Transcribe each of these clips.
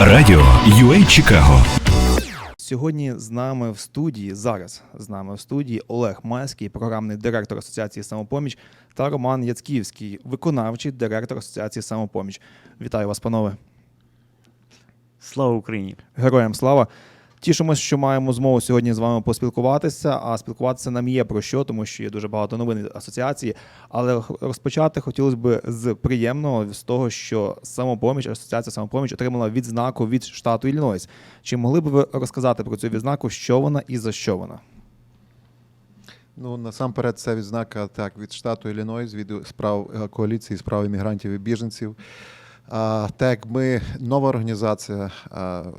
Радіо UA Чикаго. Сьогодні з нами в студії, зараз з нами в студії Олег Майський, програмний директор Асоціації Самопоміч, та Роман Яцківський, виконавчий директор Асоціації Самопоміч. Вітаю вас, панове. Слава Україні! Героям слава. Тішимось, що маємо змогу сьогодні з вами поспілкуватися. А спілкуватися нам є про що, тому що є дуже багато новин асоціації. Але розпочати хотілося б з приємного з того, що самопоміч, асоціація самопоміч отримала відзнаку від штату Іллінойс. Чи могли б ви розказати про цю відзнаку, що вона і за що вона? Ну насамперед, це відзнака так від штату Іллінойс, від справ коаліції справ іммігрантів і біженців. Так ми нова організація,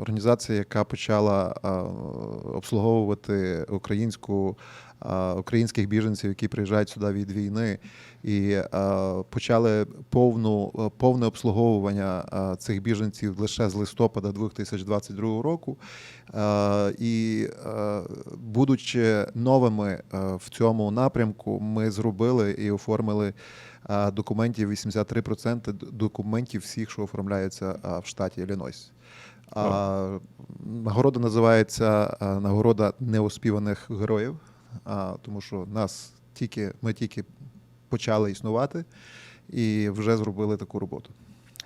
організація, яка почала обслуговувати українську. Українських біженців, які приїжджають сюди від війни, і почали повну повне обслуговування цих біженців лише з листопада 2022 року. І будучи новими в цьому напрямку, ми зробили і оформили е, документів 83% документів всіх, що оформляються в штаті Іллінойс. А, Нагорода називається нагорода неоспіваних героїв, а, тому що нас тільки ми тільки почали існувати і вже зробили таку роботу.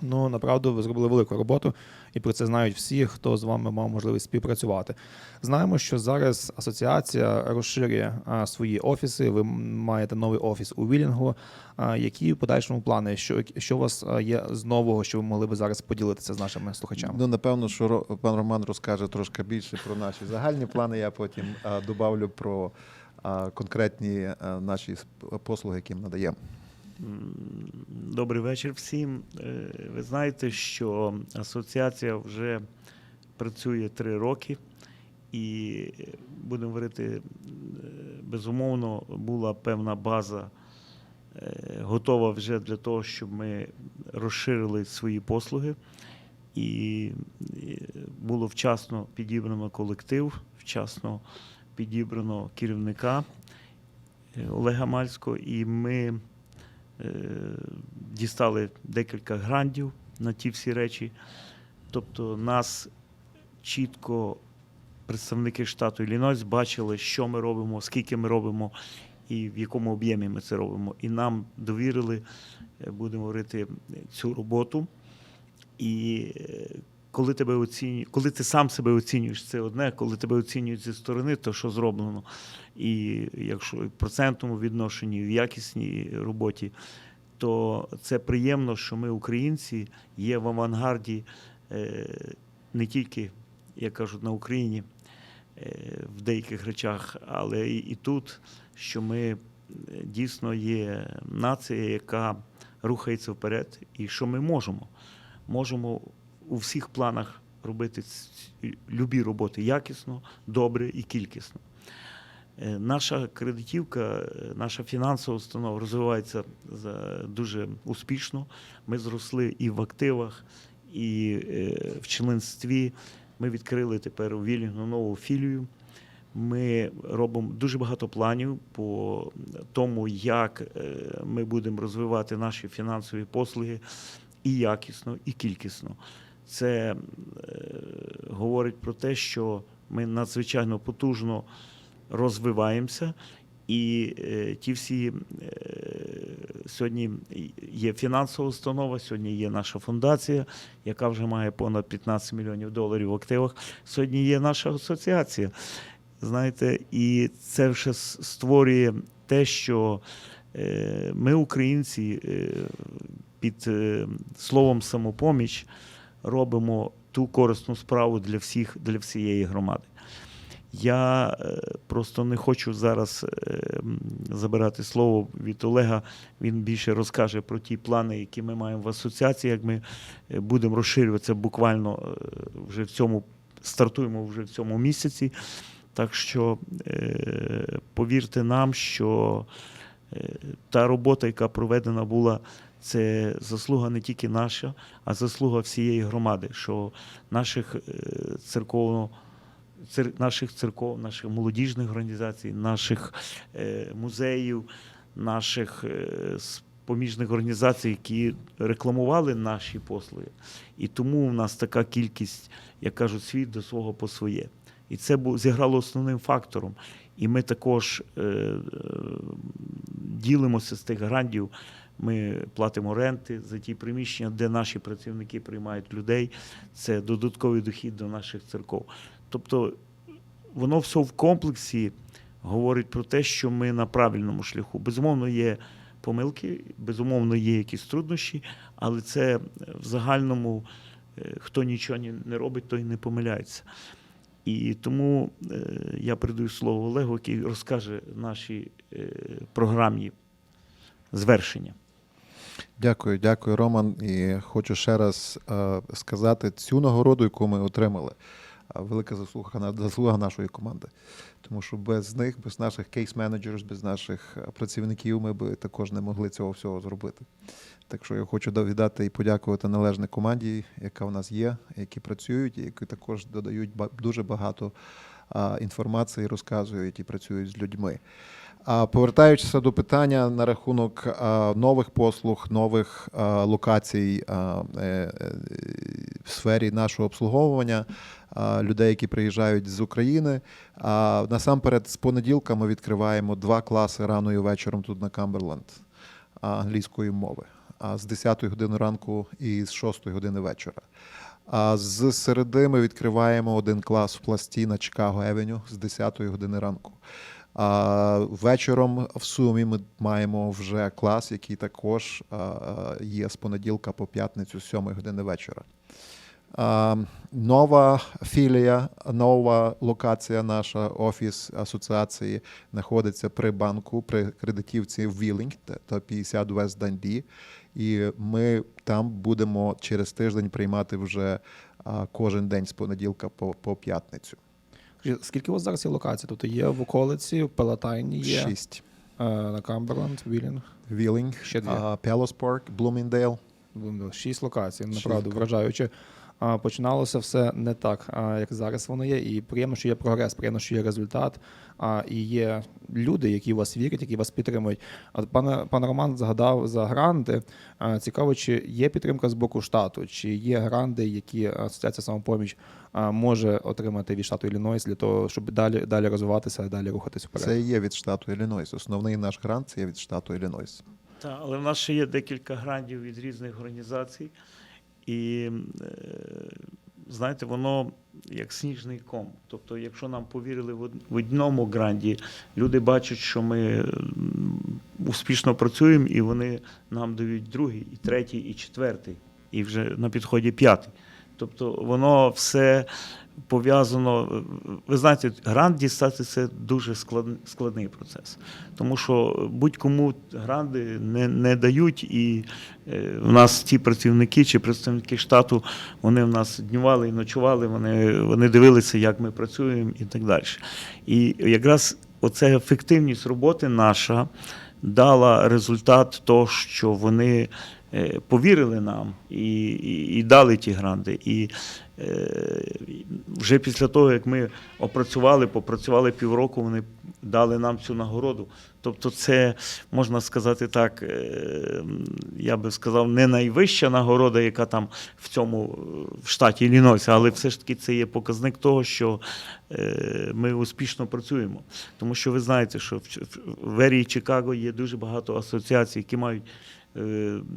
Ну направду ви зробили велику роботу, і про це знають всі, хто з вами мав можливість співпрацювати. Знаємо, що зараз асоціація розширює свої офіси. Ви маєте новий офіс у Вілінгу. Які в подальшому плани? Що що у вас є з нового, що ви могли би зараз поділитися з нашими слухачами? Ну, напевно, що пан Роман розкаже трошки більше про наші загальні плани. Я потім а, добавлю про конкретні наші послуги, які ми надаємо. Добрий вечір всім. Е, Ви знаєте, що асоціація вже працює три роки, і будемо говорити, е, безумовно, була певна база е, готова вже для того, щоб ми розширили свої послуги. І було вчасно підібрано колектив, вчасно підібрано керівника Олега Мальського, і ми дістали декілька грантів на ті всі речі. Тобто нас чітко представники штату Іллінойс бачили, що ми робимо, скільки ми робимо і в якому об'ємі ми це робимо. І нам довірили, е, будемо говорити, цю роботу. І е, коли тебе оцінює, коли ти сам себе оцінюєш, це одне, коли тебе оцінюють зі сторони, то що зроблено. І якщо в процентному відношенні, в якісній роботі, то це приємно, що ми, українці, є в авангарді е, не тільки, як кажуть, на Україні е, в деяких речах, але і, тут, що ми е, дійсно є нація, яка рухається вперед, і що ми можемо. Можемо у всіх планах робити любі роботи якісно, добре і кількісно. Е, Наша кредитівка, е, наша фінансова установа розвивається за- дуже успішно. Ми зросли і в активах, і е, в членстві. Ми відкрили тепер у Вілінгу нову філію. Ми робимо дуже багато планів по тому, як е, ми будемо розвивати наші фінансові послуги і якісно, і кількісно. Це е, говорить про те, що ми надзвичайно потужно розвиваємося, і е, ті всі е, сьогодні є фінансова установа, сьогодні є наша фундація, яка вже має понад 15 мільйонів доларів в активах. Сьогодні є наша асоціація. Знаєте, і це вже створює те, що ми, українці, під словом самопоміч робимо ту корисну справу для всіх, для всієї громади. Я е, просто не хочу зараз е, забирати слово від Олега. Він більше розкаже про ті плани, які ми маємо в асоціації, як ми е, будемо розширюватися буквально вже в цьому стартуємо вже в цьому місяці. Так що повірте нам, що та робота, яка проведена була, це заслуга не тільки наша, а заслуга всієї громади, що наших е, церковно. цер- Наших церков, наших молодіжних організацій, наших е, музеїв, наших е, поміжних організацій, які рекламували наші послуги. І тому в нас така кількість, як кажуть, світ до свого по своє. І це зіграло основним фактором. І ми також е, ділимося з тих грантів. Ми платимо ренти за ті приміщення, де наші працівники приймають людей. Це додатковий дохід до наших церков. Тобто воно все в комплексі говорить про те, що ми на правильному шляху. Безумовно, є помилки, безумовно, є якісь труднощі, але це в загальному е, хто нічого не робить, той не помиляється. І тому е, я передаю слово Олегу, який розкаже нашій е, програмі звершення. Дякую, дякую, Роман. І хочу ще раз е, сказати цю нагороду, яку ми отримали. е, Велика заслуга, заслуга нашої команди. Тому що без них, без наших кейс-менеджерів, без наших е, працівників, ми б також не могли цього всього зробити. Так що я хочу віддати і подякувати належне команді, яка в нас є, які працюють, і які також додають дуже багато інформації, розказують і працюють з людьми. А повертаючись до питання на рахунок нових послуг, нових локацій е, е, в сфері нашого обслуговування людей, які приїжджають з України. Насамперед, з понеділка ми відкриваємо два класи рано і вечором тут на Камберленд англійської мови. З 10 години ранку і з 6 години вечора. А з середи ми відкриваємо один клас в пласті на Чикаго Евеню з 10 години ранку. А вечором в сумі ми маємо вже клас, який також є з понеділка по п'ятницю з 7 години вечора. Нова філія, нова локація, наша офіс асоціації знаходиться при банку, при кредитівці Вілінг та 50 West Данді. І ми там будемо через тиждень приймати вже кожен день з понеділка по, по п'ятницю. Скажіть, Скільки у вас зараз є локацій? Тобто є в околиці, в Пелатайні є, Шість. е, на Камберленд, Вілінг. Вілінг, Ще дві. Пелоспорк, Блуміндейл. Шість локацій, направду вражаюче. Починалося все не так, як зараз воно є. І приємно, що є прогрес, приємно, що є результат. А, І є люди, які вас вірять, які вас підтримують. А пане пан Роман згадав за гранти. Цікаво, чи є підтримка з боку штату, чи є гранти, які асоціація самопоміч може отримати від штату Іллінойс для того, щоб далі далі розвиватися, далі рухатись вперед. Це є від штату Іллінойс. Основний наш грант це є від штату Іллінойс. Так, але в нас ще є декілька грантів від різних організацій. І е, знаєте, воно як сніжний ком. Тобто, якщо нам повірили в од- одному гранді, люди бачать, що ми успішно працюємо, і вони нам дають другий, і третій, і четвертий, і вже на підході п'ятий. Тобто воно все пов'язано. Ви знаєте, грант дістати це дуже складний процес. Тому що будь-кому гранди не, не дають, і е, в нас ті працівники чи представники штату, вони в нас днювали і ночували, вони, вони дивилися, як ми працюємо і так далі. І якраз оця ефективність роботи наша дала результат того, що вони повірили нам і, і, і дали ті гранди. І е, вже після того, як ми опрацювали, попрацювали півроку, вони дали нам цю нагороду. Тобто, це можна сказати так, е, я би сказав, не найвища нагорода, яка там в цьому е, в штаті Іллінойса, але все ж таки це є показник того, що е, ми успішно працюємо. Тому що ви знаєте, що в Ч- в ерії Чикаго є дуже багато асоціацій, які мають е,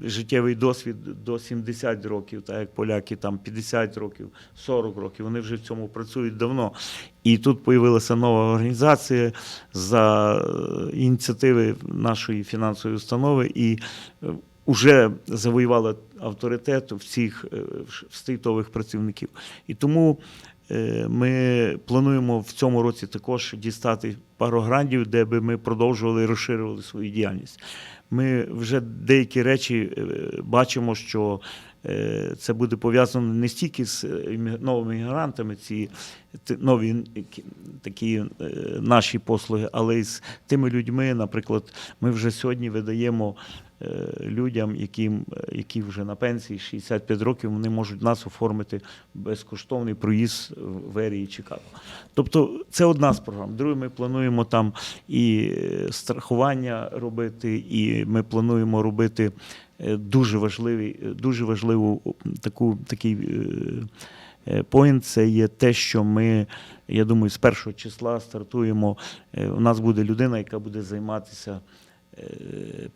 життєвий досвід до 70 років, так як поляки там 50 років, 40 років. Вони вже в цьому працюють давно. І тут з'явилася нова організація за е, ініціативи нашої фінансової установи і вже завоювала авторитет всіх е, стейтових працівників. І тому е, ми плануємо в цьому році також дістати пару грантів, де би ми продовжували і розширювали свою діяльність. Ми вже деякі речі е, бачимо, що е, це буде пов'язано не стільки з е, новими мігрантами, ці нові такі наші послуги, але й з тими людьми. Наприклад, ми вже сьогодні видаємо людям, яким, е, які вже на пенсії 65 років, вони можуть нас оформити безкоштовний проїзд в ерії Чикаго. Тобто це одна з програм. Друге, ми плануємо там і е, страхування робити, і ми плануємо робити е, дуже важливий, е, дуже важливу таку такий. е, Поінт це є те, що ми, я думаю, з першого числа стартуємо. е, У нас буде людина, яка буде займатися е,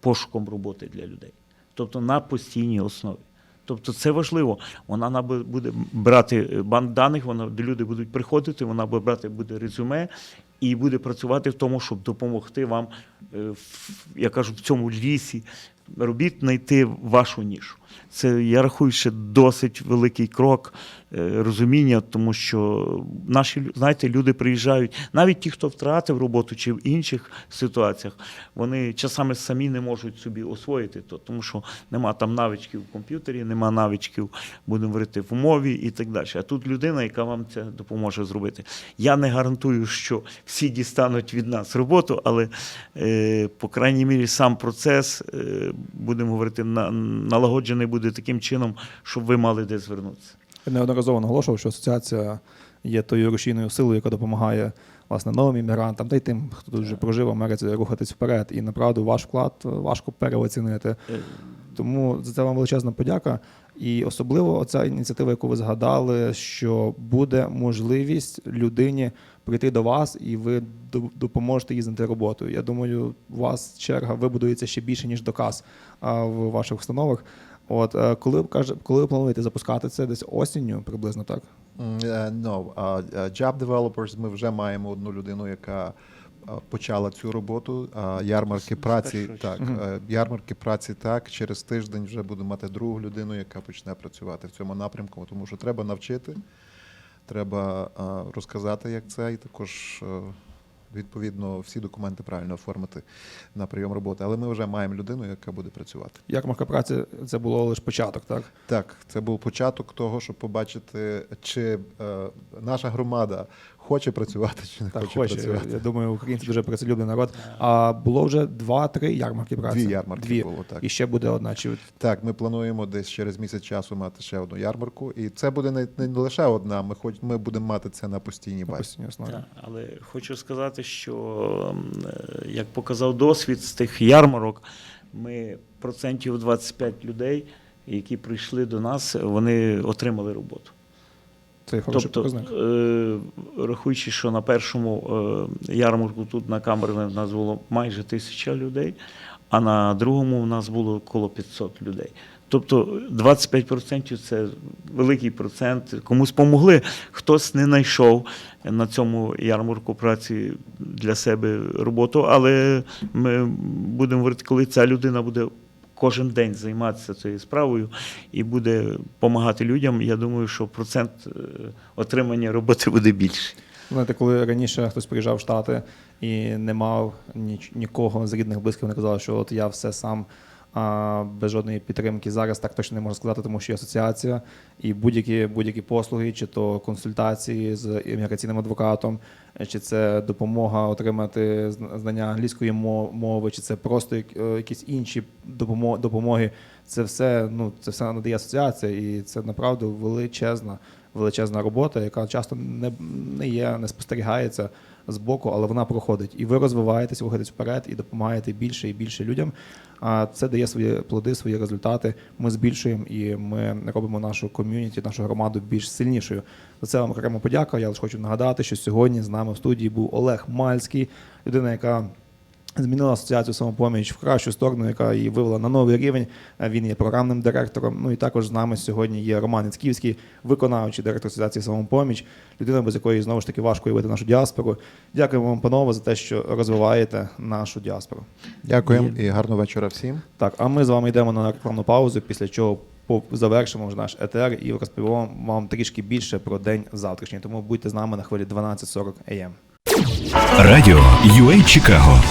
пошуком роботи для людей. Тобто на постійній основі. Тобто це важливо. Вона буде брати е, банк даних, вона люди будуть приходити, вона буде брати буде резюме і буде працювати в тому, щоб допомогти вам, е, я кажу, в цьому лісі робіт знайти вашу нішу. Це я рахую ще досить великий крок е, розуміння, тому що наші знаєте, люди приїжджають, навіть ті, хто втратив роботу чи в інших ситуаціях, вони часами самі не можуть собі освоїти то, тому що нема там навичків в комп'ютері, нема навичків, будемо говорити, в мові і так далі. А тут людина, яка вам це допоможе зробити. Я не гарантую, що всі дістануть від нас роботу, але е, по крайній мірі сам процес, е, будемо говорити, на, налагоджений буде таким чином, щоб ви мали де звернутися. Я неодноразово наголошував, що асоціація є тою рушійною силою, яка допомагає власне новим іммігрантам та й тим, хто тут вже прожив в Америці, рухатись вперед. І направду ваш вклад важко переоцінити. Е, Тому за це вам величезна подяка. І особливо оця ініціатива, яку ви згадали, що буде можливість людині прийти до вас, і ви допоможете їй знайти роботу. Я думаю, у вас черга вибудується ще більше ніж доказ в ваших установах. От е, коли каже, коли ви плануєте запускати це десь осінню, приблизно так. Е, No. Е, Job Developers ми вже маємо одну людину, яка почала цю роботу. А Ярмарки З- з праці так. е, Ярмарки праці так. Через тиждень вже будемо мати другу людину, яка почне працювати в цьому напрямку, тому що треба навчити, треба е, розказати, як це, і також. е, Відповідно, всі документи правильно оформити на прийом роботи. Але ми вже маємо людину, яка буде працювати. Ярмарка праці це було лише початок, так? Так, це був початок того, щоб побачити, чи е, наша громада хоче працювати, чи не Так, хоче, хоче. працювати. Я думаю, українці дуже працелюбний народ. А було вже два-три ярмарки праці. Дві ярмарки Дві. було, так. І ще буде одна. Чи Так, ми плануємо десь через місяць часу мати ще одну ярмарку. І це буде не, не лише одна. Ми хоч ми будемо мати це на постійній на базі. постійній основі? Так, але хочу сказати, що е, як показав досвід з тих ярмарок, ми процентів 25 людей, які прийшли до нас, вони отримали роботу. Це хороший тобто, показник. е, рахуючи, що на першому е, ярмарку тут на Камберне в нас було майже тисяча людей, а на другому у нас було коло 500 людей. Тобто 25% це великий процент. Комусь помогли, хтось не знайшов на цьому ярмарку праці для себе роботу, але ми будемо говорити, коли ця людина буде кожен день займатися цією справою і буде допомагати людям, я думаю, що процент е, отримання роботи буде більший. Знаєте, коли раніше хтось приїжджав в Штати і не мав нікого з рідних близьких, вони казали, що от я все сам а, без жодної підтримки. Зараз так точно не можу сказати, тому що є асоціація і будь-які будь-які послуги, чи то консультації з імміграційним адвокатом, чи це допомога отримати знання англійської мо- мови, чи це просто е, якісь інші допомоги. Це все, ну це все надає асоціація, і це направду величезна, величезна робота, яка часто не, не є, не спостерігається з боку, але вона проходить. І ви розвиваєтесь, виходить вперед і допомагаєте більше і більше людям. А це дає свої плоди, свої результати. Ми збільшуємо і ми робимо нашу ком'юніті, нашу громаду більш сильнішою. За це вам окремо подяка. Я лише хочу нагадати, що сьогодні з нами в студії був Олег Мальський, людина, яка змінила асоціацію самопоміч в кращу сторону, яка її вивела на новий рівень. Е, Він є програмним директором. Ну і також з нами сьогодні є Роман Іцківський, виконавчий директор асоціації самопоміч, людина, без якої знову ж таки важко уявити нашу діаспору. Дякуємо вам, панове, за те, що розвиваєте нашу діаспору. Дякуємо і гарного вечора всім. Так, а ми з вами йдемо на рекламну паузу, після чого завершимо вже наш етер і розповімо вам трішки більше про день завтрашній. Тому будьте з нами на хвилі 12.40 AM. Радіо UA Чикаго